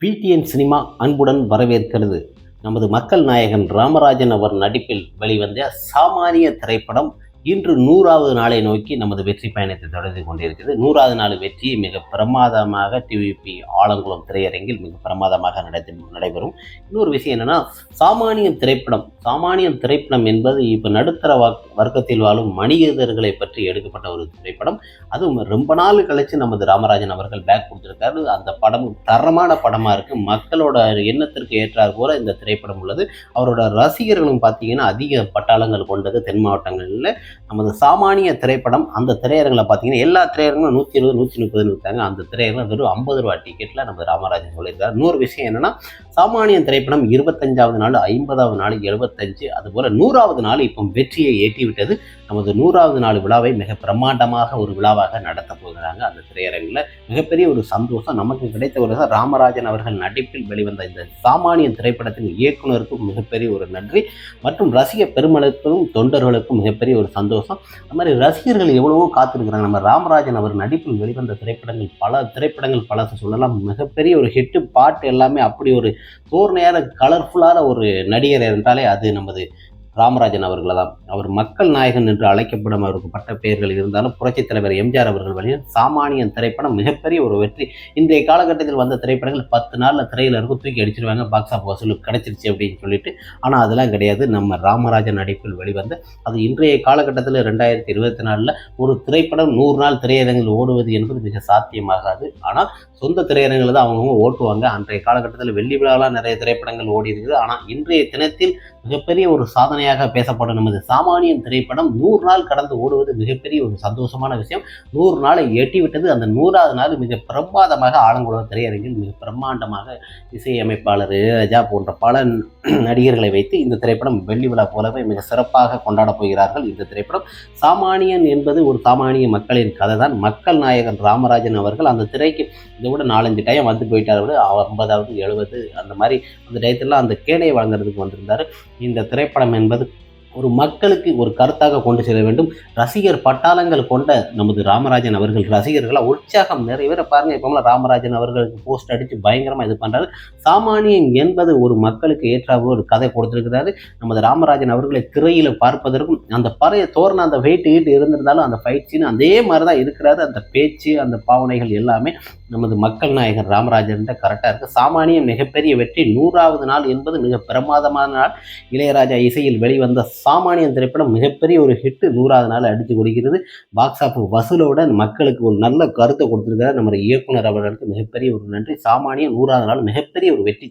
PTN cinema அன்புடன் வரவேற்கிறது. நமது மக்கள் நாயகன் ராமராஜன் அவர் நடிப்பில் வெளிவந்த சாமானிய திரைப்படம் இன்று நூறாவது நாளை நோக்கி நமது வெற்றி பயணத்தை தொடர்ந்து கொண்டிருக்கிறது. நூறாவது நாள் வெற்றி மிக பிரமாதமாக டிவிபி ஆலங்குளம் திரையரங்கில் மிக பிரமாதமாக நடத்தி நடைபெறும். இன்னொரு விஷயம் என்னென்னா சாமானியம் திரைப்படம் சாமானியம் திரைப்படம் என்பது இப்போ நடுத்தர வர்க்- வர்க்கத்தில் வாழும் மனிதர்களை பற்றி எடுக்கப்பட்ட ஒரு திரைப்படம். அதுவும் ரொம்ப நாள் கழித்து நமது ராமராஜன் அவர்கள் பேக் கொடுத்துருக்காரு. அந்த படம் தரமான படமாக இருக்குது மக்களோட எண்ணத்திற்கு ஏற்றார் போல இந்த திரைப்படம் உள்ளது. அவரோட ரசிகர்களும் பார்த்தீங்கன்னா அதிக பட்டாளங்கள் கொண்டது தென் மாவட்டங்களில். நமது சாமானிய திரைப்படம் அந்த திரையரங்கில் பார்த்தீங்கன்னா எல்லா திரையரங்களும் நூற்றி இருபது நூற்றி முப்பதுன்னு இருக்காங்க அந்த திரையரங்கில் வெறும் ஐம்பது ரூபா டிக்கெட்டில் நம்ம ராமராஜன் சொல்லியிருக்காரு. இன்னொரு விஷயம் என்னன்னா சாமானிய திரைப்படம் இருபத்தஞ்சாவது நாள் ஐம்பதாவது நாள் எழுபத்தஞ்சு அதுபோல் நூறாவது நாள் இப்போ வெற்றியை ஏற்றி விட்டது நமது நூறாவது நாள் விழாவை மிக பிரம்மாண்டமாக ஒரு விழாவாக நடத்த போகிறாங்க அந்த திரையரங்கில். மிகப்பெரிய ஒரு சந்தோஷம் நமக்கு கிடைத்த ஒரு ராமராஜன் அவர்கள் நடிப்பில் வெளிவந்த இந்த சாமானிய திரைப்படத்தின் இயக்குனருக்கும் மிகப்பெரிய ஒரு நன்றி. மற்றும் ரசிக பெருமளுக்கும் தொண்டர்களுக்கும் மிகப்பெரிய ஒரு சந்தோஷம். சந்தோஷம். அது மாதிரி ரசிகர்கள் எவ்வளவோ காத்திருக்கிறாங்க. நம்ம ராமராஜன் அவர் நடிப்பில் வெளிவந்த திரைப்படங்கள் பல திரைப்படங்கள் பல சொல்லலாம். மிகப்பெரிய ஒரு ஹிட்டு பாட்டு எல்லாமே அப்படி ஒரு தோர்ணையான கலர்ஃபுல்லான ஒரு நடிகர் என்றாலே அது நமது ராமராஜன் அவர்களை தான். அவர் மக்கள் நாயகன் என்று அழைக்கப்படும் அவருக்கு பட்ட பெயர்கள் இருந்தாலும் புரட்சித் தலைவர் எம்ஜிஆர் அவர்கள் வழியில் சாமானியன் திரைப்படம் மிகப்பெரிய ஒரு வெற்றி. இன்றைய காலகட்டத்தில் வந்த திரைப்படங்கள் பத்து நாளில் திரையில் இருக்கும் தூக்கி அடிச்சிருவாங்க பாக்ஸ் ஆஃப் வசூல் கிடைச்சிருச்சு அப்படின்னு சொல்லிட்டு. ஆனால் அதெல்லாம் கிடையாது. நம்ம ராமராஜன் நடிப்பில் வெளிவந்த அது இன்றைய காலகட்டத்தில் ரெண்டாயிரத்தி இருபத்தி நாலில் ஒரு திரைப்படம் நூறு நாள் திரையரங்கில் ஓடுவது என்பது மிக சாத்தியமாகாது. ஆனால் சொந்த திரையரங்கில் தான் அவங்கவுங்க ஓட்டுவாங்க. அன்றைய காலகட்டத்தில் வெள்ளி விழாலாம் நிறைய திரைப்படங்கள் ஓடி இருக்குது ஆனால் இன்றைய தினத்தில் மிகப்பெரிய ஒரு சாதனை சாதனையாக பேசப்படும் நமது சாமானியன் திரைப்படம் நூறு நாள் கடந்து ஓடுவது மிகப்பெரிய ஒரு சந்தோஷமான விஷயம். நூறு நாளை எட்டி விட்டது அந்த நூறாவது நாள் மிக பிரமாதமாக ஆலங்குளம் திரையரங்கில் மிக பிரம்மாண்டமாக இசையமைப்பாளர் இளையராஜா போன்ற பல நடிகர்களை வைத்து இந்த திரைப்படம் வெள்ளி விழா போலவே மிக சிறப்பாக கொண்டாடப் போகிறார்கள் இந்த திரைப்படம். சாமானியன் என்பது ஒரு சாமானிய மக்களின் கதை தான் மக்கள் நாயகன் ராமராஜன் அவர்கள் அந்த திரைக்கு இதை விட நாலஞ்சு டைம் வந்து போயிட்டார் ஐம்பதாவது எழுபது அந்த மாதிரி அந்த டயத்துலாம் அந்த கேடையை வழங்குறதுக்கு வந்திருந்தார். இந்த திரைப்படம் என்பது നല്ലത് ஒரு மக்களுக்கு ஒரு கருத்தாக கொண்டு செல்ல வேண்டும். ரசிகர் பட்டாளங்கள் கொண்ட நமது ராமராஜன் அவர்கள் ரசிகர்களாக உற்சாகம் நிறைய பேரை பாருங்க. இப்போலாம் ராமராஜன் அவர்களுக்கு போஸ்ட் அடித்து பயங்கரமாக இது பண்ணுறாரு சாமானியம் என்பது ஒரு மக்களுக்கு ஏற்றாக ஒரு கதை கொடுத்துருக்கிறாரு. நமது ராமராஜன் அவர்களை திரையில் பார்ப்பதற்கும் அந்த பறைய தோரண அந்த வெயிட் ஈட்டு இருந்திருந்தாலும் அந்த ஃபைட் சீன் அதே மாதிரி தான் இருக்கிறாரு. அந்த பேச்சு அந்த பாவனைகள் எல்லாமே நமது மக்கள் நாயகர் ராமராஜன் கரெக்டாக இருக்குது சாமானியம் மிகப்பெரிய வெற்றி நூறாவது நாள் என்பது மிக பிரமாதமான நாள். இளையராஜா இசையில் வெளிவந்த சாமானியன் திரைப்படம் மிகப்பெரிய ஒரு ஹிட்டு நூறாவது நாள் அடித்து கொடுக்கிறது. பாக்ஸ் ஆஃபீஸ் வசூலோட மக்களுக்கு ஒரு நல்ல கருத்தை கொடுத்துருக்காரு நம்ம இயக்குனர் அவர்களுக்கு மிகப்பெரிய ஒரு நன்றி. சாமானியன் நூறாவது நாள் மிகப்பெரிய ஒரு வெற்றி.